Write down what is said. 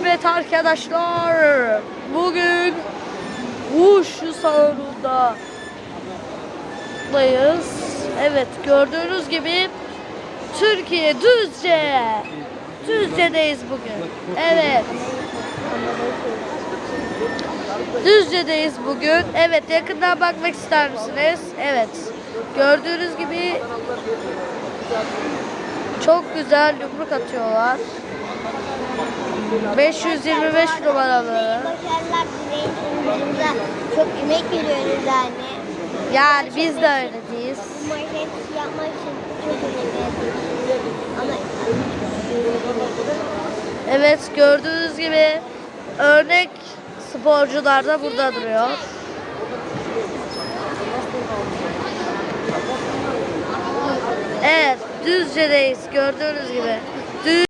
Evet arkadaşlar. Bugün Wushu salonunda dayız. Evet gördüğünüz gibi Türkiye Düzce. Düzce'deyiz bugün. Evet. Düzce'deyiz bugün. Evet yakından bakmak ister misiniz? Evet. Gördüğünüz gibi çok güzel yumruk atıyorlar. 525 numaralı. Çok emek veriyoruz yani. Yani biz de öyleyiz. Yapmak için çok emek. Ama Evet gördüğünüz gibi örnek sporcular da burada duruyor. Evet Düzce'deyiz gördüğünüz gibi.